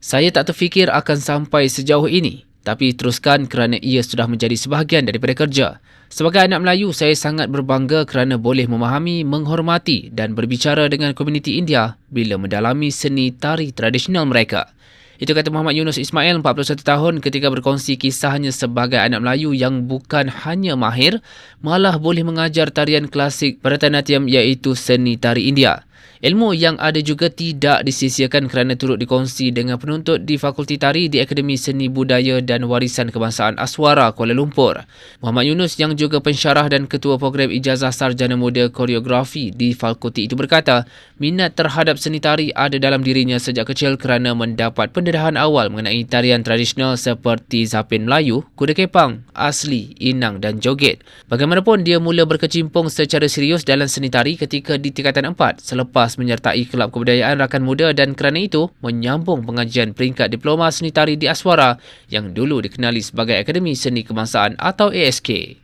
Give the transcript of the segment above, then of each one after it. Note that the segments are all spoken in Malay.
Saya tak terfikir akan sampai sejauh ini. Tapi teruskan kerana ia sudah menjadi sebahagian daripada kerja. Sebagai anak Melayu, saya sangat berbangga kerana boleh memahami, menghormati dan berbicara dengan komuniti India bila mendalami seni tari tradisional mereka. Itu kata Muhammad Yunus Ismail, 41 tahun ketika berkongsi kisahnya sebagai anak Melayu yang bukan hanya mahir, malah boleh mengajar tarian klasik Bharatanatyam iaitu seni tari India. Ilmu yang ada juga tidak disisiakan kerana turut dikongsi dengan penuntut di Fakulti Tari di Akademi Seni Budaya dan Warisan Kebangsaan Aswara Kuala Lumpur. Muhammad Yunus yang juga pensyarah dan ketua program ijazah sarjana muda koreografi di fakulti itu berkata, minat terhadap seni tari ada dalam dirinya sejak kecil kerana mendapat pendedahan awal mengenai tarian tradisional seperti Zapin Melayu, Kuda Kepang, Asli, Inang dan Joget. Bagaimanapun dia mula berkecimpung secara serius dalam seni tari ketika di tingkatan 4 selepas selepas menyertai Kelab Kebudayaan Rakan Muda dan kerana itu menyambung pengajian peringkat Diploma Seni Tari di Aswara yang dulu dikenali sebagai Akademi Seni Kebangsaan atau ASK.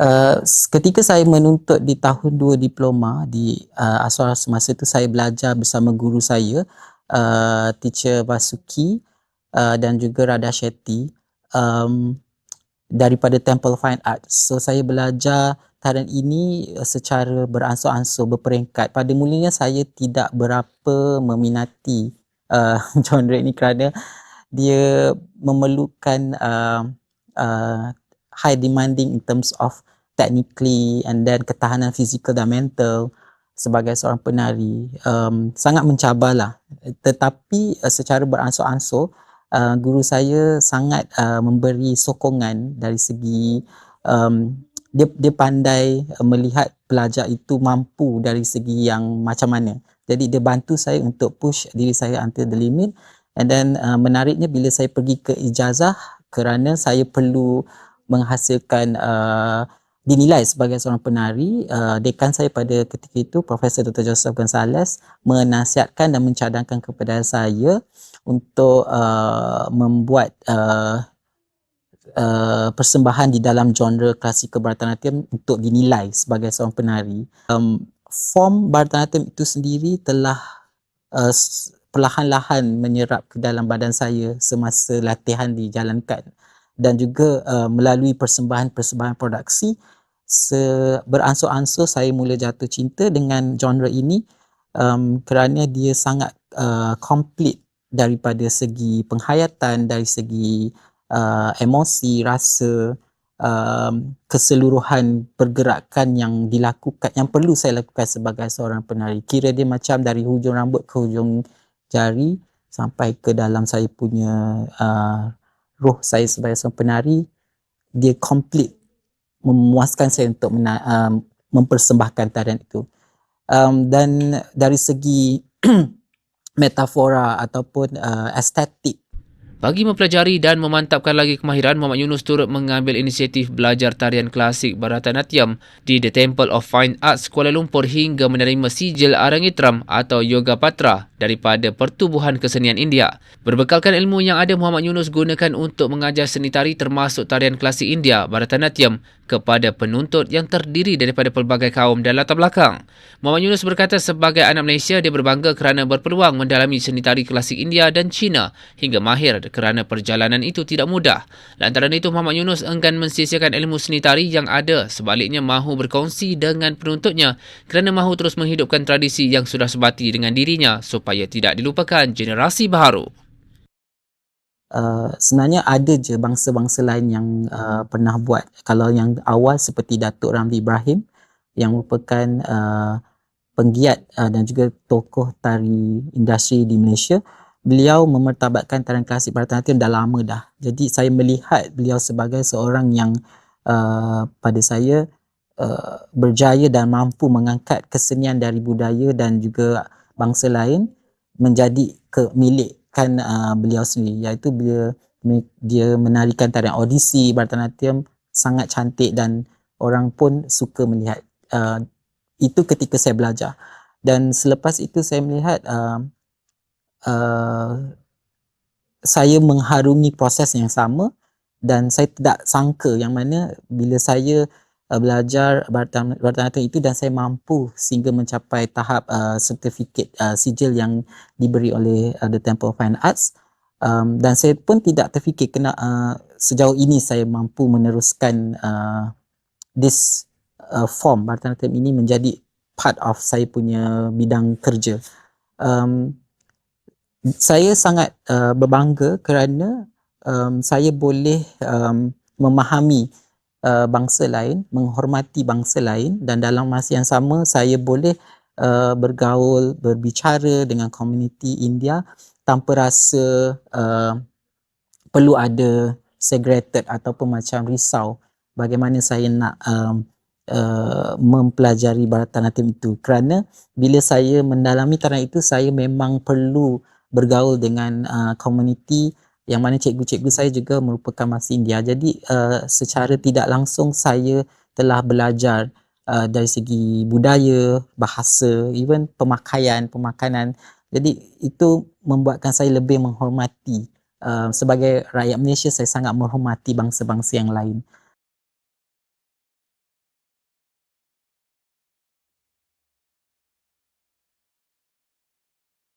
Uh, ketika saya menuntut di tahun 2 diploma di uh, Aswara semasa itu saya belajar bersama guru saya uh, teacher Basuki uh, dan juga Radha Shetty um, daripada Temple Fine Arts. So saya belajar tarian ini eh, secara beransur-ansur berperingkat. Pada mulanya saya tidak berapa meminati uh, genre ini kerana dia memerlukan uh, uh, high demanding in terms of technically and then ketahanan fizikal dan mental sebagai seorang penari um, sangat mencabarlah tetapi uh, secara beransur-ansur uh, guru saya sangat uh, memberi sokongan dari segi um, dia dia pandai uh, melihat pelajar itu mampu dari segi yang macam mana. Jadi dia bantu saya untuk push diri saya until the limit and then uh, menariknya bila saya pergi ke ijazah kerana saya perlu menghasilkan uh, dinilai sebagai seorang penari uh, dekan saya pada ketika itu Profesor Dr. Joseph Gonzalez menasihatkan dan mencadangkan kepada saya untuk uh, membuat uh, Uh, persembahan di dalam genre klasik Bharatanatyam untuk dinilai sebagai seorang penari. Um, form Bharatanatyam itu sendiri telah uh, perlahan-lahan menyerap ke dalam badan saya semasa latihan dijalankan dan juga uh, melalui persembahan-persembahan produksi beransur-ansur saya mula jatuh cinta dengan genre ini um, kerana dia sangat uh, komplit daripada segi penghayatan dari segi uh, emosi, rasa, um, keseluruhan pergerakan yang dilakukan, yang perlu saya lakukan sebagai seorang penari. Kira dia macam dari hujung rambut ke hujung jari sampai ke dalam saya punya uh, roh saya sebagai seorang penari, dia komplit memuaskan saya untuk mena- uh, mempersembahkan tarian itu. Um, dan dari segi metafora ataupun uh, estetik bagi mempelajari dan memantapkan lagi kemahiran, Muhammad Yunus turut mengambil inisiatif belajar tarian klasik Bharatanatyam di The Temple of Fine Arts Kuala Lumpur hingga menerima sijil Arangitram atau Yoga Patra daripada Pertubuhan Kesenian India. Berbekalkan ilmu yang ada, Muhammad Yunus gunakan untuk mengajar seni tari termasuk tarian klasik India Bharatanatyam kepada penuntut yang terdiri daripada pelbagai kaum dan latar belakang. Muhammad Yunus berkata sebagai anak Malaysia, dia berbangga kerana berpeluang mendalami seni tari klasik India dan China hingga mahir kerana perjalanan itu tidak mudah. Lantaran itu, Muhammad Yunus enggan mensisiakan ilmu seni tari yang ada sebaliknya mahu berkongsi dengan penuntutnya kerana mahu terus menghidupkan tradisi yang sudah sebati dengan dirinya supaya tidak dilupakan generasi baharu. Uh, sebenarnya ada je bangsa-bangsa lain yang uh, pernah buat. Kalau yang awal seperti Datuk Ramli Ibrahim yang merupakan uh, penggiat uh, dan juga tokoh tari industri di Malaysia beliau memertabatkan tarian klasik Bharatanatyam dah lama dah. Jadi saya melihat beliau sebagai seorang yang uh, pada saya uh, berjaya dan mampu mengangkat kesenian dari budaya dan juga bangsa lain menjadi ke milik kan uh, beliau sendiri. Iaitu dia dia menarikan tarian audisi Bharatanatyam sangat cantik dan orang pun suka melihat. Uh, itu ketika saya belajar. Dan selepas itu saya melihat uh, uh, saya mengharungi proses yang sama dan saya tidak sangka yang mana bila saya uh, belajar Bharatanatyam itu dan saya mampu sehingga mencapai tahap uh, sertifikat uh, sijil yang diberi oleh uh, The Temple of Fine Arts. Um, dan saya pun tidak terfikir kena uh, sejauh ini saya mampu meneruskan uh, this uh, form Bharatanatyam ini menjadi part of saya punya bidang kerja. Um, saya sangat uh, berbangga kerana um, saya boleh um, memahami uh, bangsa lain, menghormati bangsa lain dan dalam masa yang sama saya boleh uh, bergaul, berbicara dengan komuniti India tanpa rasa uh, perlu ada segregated ataupun macam risau bagaimana saya nak um, uh, mempelajari Bharatanatyam itu. Kerana bila saya mendalami tarikh itu saya memang perlu bergaul dengan uh, komuniti yang mana cikgu-cikgu saya juga merupakan mahasiswa India. Jadi uh, secara tidak langsung saya telah belajar uh, dari segi budaya, bahasa, even pemakaian, pemakanan. Jadi itu membuatkan saya lebih menghormati uh, sebagai rakyat Malaysia saya sangat menghormati bangsa-bangsa yang lain.